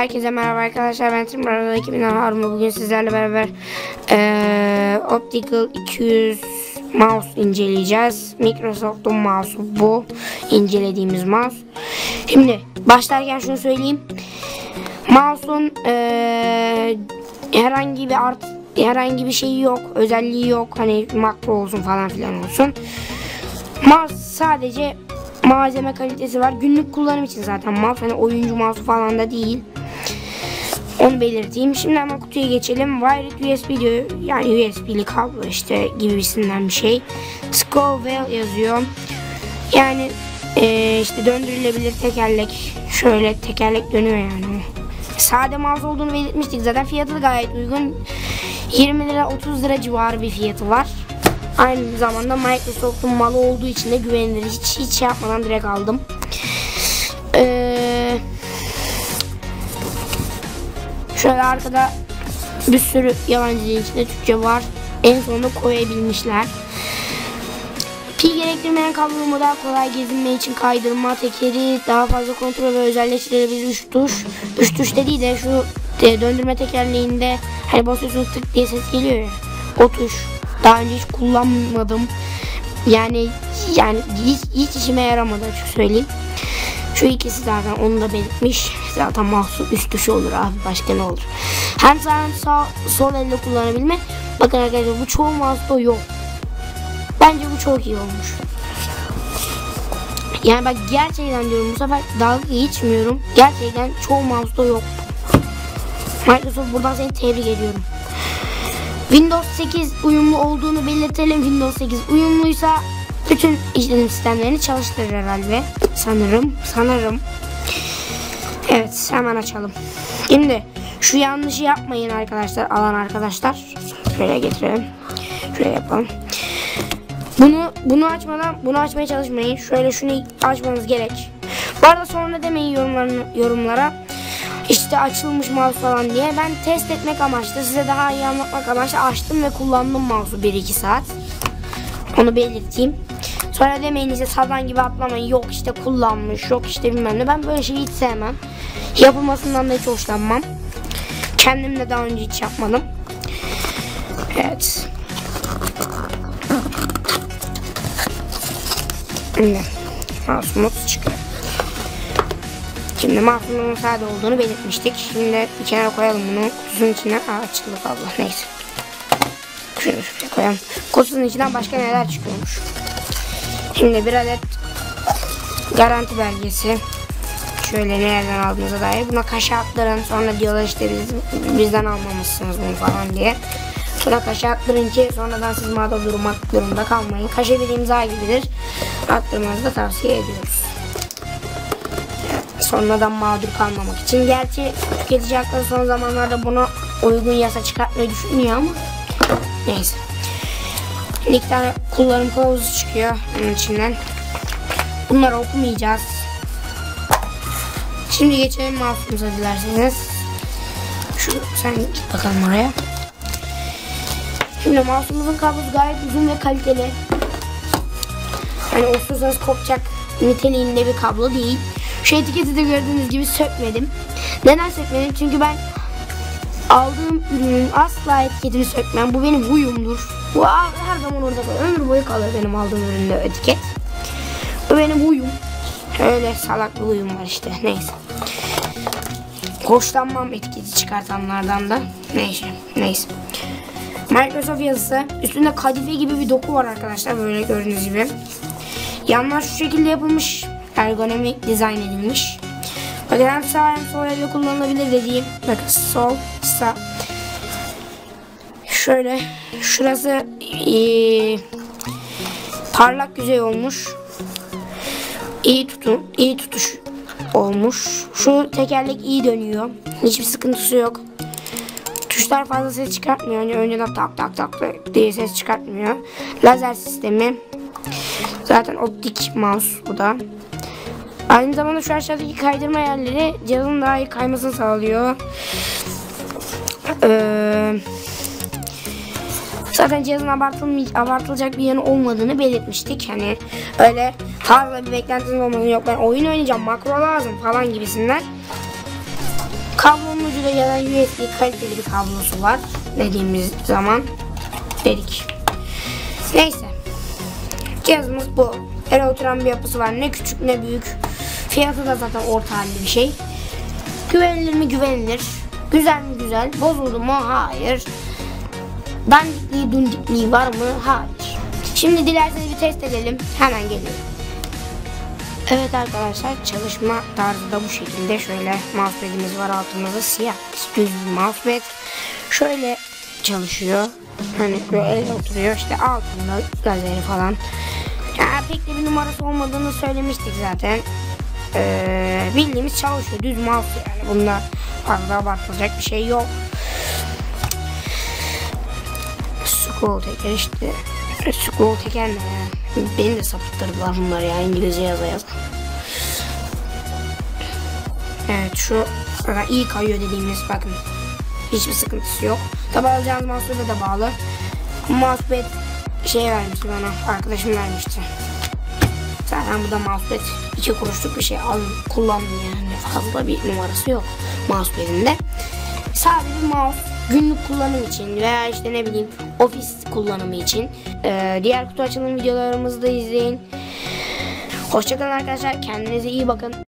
Herkese merhaba arkadaşlar ben Timur Arada 2000 Harun'la bugün sizlerle beraber eee Optical 200 mouse inceleyeceğiz. Microsoft'un mouse'u bu incelediğimiz mouse. Şimdi başlarken şunu söyleyeyim. Mouse'un eee, herhangi bir art herhangi bir şeyi yok, özelliği yok. Hani makro olsun falan filan olsun. Mouse sadece malzeme kalitesi var. Günlük kullanım için zaten mouse. Hani oyuncu mouse falan da değil. Onu belirteyim. Şimdi hemen kutuya geçelim. Wired USB diyor. Yani USB'li kablo işte gibisinden bir şey. Scoville yazıyor. Yani eee, işte döndürülebilir tekerlek. Şöyle tekerlek dönüyor yani. Sade mouse olduğunu belirtmiştik. Zaten fiyatı da gayet uygun. 20 lira 30 lira civarı bir fiyatı var. Aynı zamanda Microsoft'un malı olduğu için de güvenilir. Hiç hiç şey yapmadan direkt aldım. Şöyle arkada bir sürü yabancı dilin içinde Türkçe var. En sonunda koyabilmişler. Pil gerektirmeyen kablo daha kolay gezinme için kaydırma tekeri daha fazla kontrol ve özelleştirilebilir 3 tuş. 3 tuş dediği de şu e, döndürme tekerleğinde hani basıyorsunuz tık diye ses geliyor ya. O tuş. Daha önce hiç kullanmadım. Yani yani hiç, hiç işime yaramadı açık söyleyeyim. Şu ikisi zaten onu da belirtmiş. Zaten mahsus üst tuşu olur abi başka ne olur. Hem sağ hem sağ, sol elle kullanabilme. Bakın arkadaşlar bu çoğu mouse'da yok. Bence bu çok iyi olmuş. Yani bak gerçekten diyorum bu sefer dalga geçmiyorum. Gerçekten çoğu mouse'da yok. Microsoft buradan seni tebrik ediyorum. Windows 8 uyumlu olduğunu belirtelim. Windows 8 uyumluysa bütün işletim sistemlerini çalıştırır herhalde. Sanırım. Sanırım. Evet hemen açalım. Şimdi şu yanlışı yapmayın arkadaşlar. Alan arkadaşlar. Şöyle getirelim. Şöyle yapalım. Bunu bunu açmadan bunu açmaya çalışmayın. Şöyle şunu açmanız gerek. Bu arada sonra demeyin yorumlara. İşte açılmış mouse falan diye. Ben test etmek amaçlı size daha iyi anlatmak amaçlı açtım ve kullandım mouse'u 1-2 saat. Onu belirteyim. Sonra demeyin işte sadan gibi atlamayın. Yok işte kullanmış, yok işte bilmem ne. Ben böyle şeyi hiç sevmem. Yapılmasından da hiç hoşlanmam. Kendim de daha önce hiç yapmadım. Evet. Şimdi mouse'umuz çıkıyor. Şimdi mahsumunun sade olduğunu belirtmiştik. Şimdi bir kenara koyalım bunu. Kutusunun içine Aa, açıldı abla. Neyse. Şunu şuraya koyalım. Kutusunun içinden başka neler çıkıyormuş. Şimdi bir adet garanti belgesi. Şöyle nereden aldığınıza dair. Buna kaşe attırın. Sonra diyorlar işte biz, bizden almamışsınız bunu falan diye. Sonra kaşe attırın ki sonradan siz mağdur durmak durumunda kalmayın. Kaşe bir imza gibidir. Attırmanızı da tavsiye ediyoruz sonradan mağdur kalmamak için. Gerçi tüketici hakları son zamanlarda buna uygun yasa çıkartmayı düşünüyor ama neyse. İki tane kullanım kılavuzu çıkıyor bunun içinden. Bunları okumayacağız. Şimdi geçelim mouse'umuza dilerseniz. Şu sen git bakalım oraya. Şimdi mouse'umuzun kablosu gayet uzun ve kaliteli. Hani osursanız kopacak niteliğinde bir kablo değil. Şu etiketi de gördüğünüz gibi sökmedim. Neden sökmedim? Çünkü ben aldığım ürünün asla etiketini sökmem. Bu benim huyumdur. Bu her zaman orada kalır. Ömür boyu kalır benim aldığım üründe etiket. Bu benim huyum. Öyle salak bir huyum var işte. Neyse. Hoşlanmam etiketi çıkartanlardan da. Neyse. Neyse. Microsoft yazısı. Üstünde kadife gibi bir doku var arkadaşlar. Böyle gördüğünüz gibi. Yanlar şu şekilde yapılmış ergonomik dizayn edilmiş. Bakın hem sağ hem sol elle kullanılabilir dediğim. Bakın sol, sağ. Şöyle şurası ee, parlak yüzey olmuş. İyi tutun, iyi tutuş olmuş. Şu tekerlek iyi dönüyor. Hiçbir sıkıntısı yok. Tuşlar fazla ses çıkartmıyor. Yani önceden tak tak tak diye ses çıkartmıyor. Lazer sistemi. Zaten optik mouse bu da. Aynı zamanda şu aşağıdaki kaydırma yerleri cihazın daha iyi kaymasını sağlıyor. Ee, zaten cihazın abartılacak bir yanı olmadığını belirtmiştik. Hani öyle fazla bir beklentiniz olmasın yok ben oyun oynayacağım makro lazım falan gibisinden Kablonun ucu da ya da USB kaliteli bir kablosu var dediğimiz zaman dedik. Neyse. Cihazımız bu. Ele oturan bir yapısı var. Ne küçük ne büyük. Fiyatı da zaten orta halli bir şey. Güvenilir mi güvenilir. Güzel mi güzel. Bozuldu mu? Hayır. Dandikliği dundikliği var mı? Hayır. Şimdi dilerseniz bir test edelim. Hemen geliyorum. Evet arkadaşlar çalışma tarzı da bu şekilde. Şöyle mousepad'imiz var altımızda siyah düz bir mousepad. Şöyle çalışıyor. Hani böyle oturuyor işte altında gazeli falan. Ya pek de bir numarası olmadığını söylemiştik zaten. Ee, bildiğimiz çalışıyor düz mouse yani bunda fazla abartılacak bir şey yok. Scroll teker işte. Scroll teker ne ya? Beni de sapıttırdılar bunlar ya İngilizce yaza yaza. Evet şu iyi kayıyor dediğimiz bakın. Hiçbir sıkıntısı yok. Tabi alacağınız mousepad'e de bağlı. Mousepad şey vermişti bana. Arkadaşım vermişti. Zaten bu da mousepad. iki kuruşluk bir şey alın kullanın yani. Fazla bir numarası yok mousepad'inde. Sadece mouse günlük kullanım için veya işte ne bileyim ofis kullanımı için. Ee, diğer kutu açılım videolarımızı da izleyin. Hoşçakalın arkadaşlar. Kendinize iyi bakın.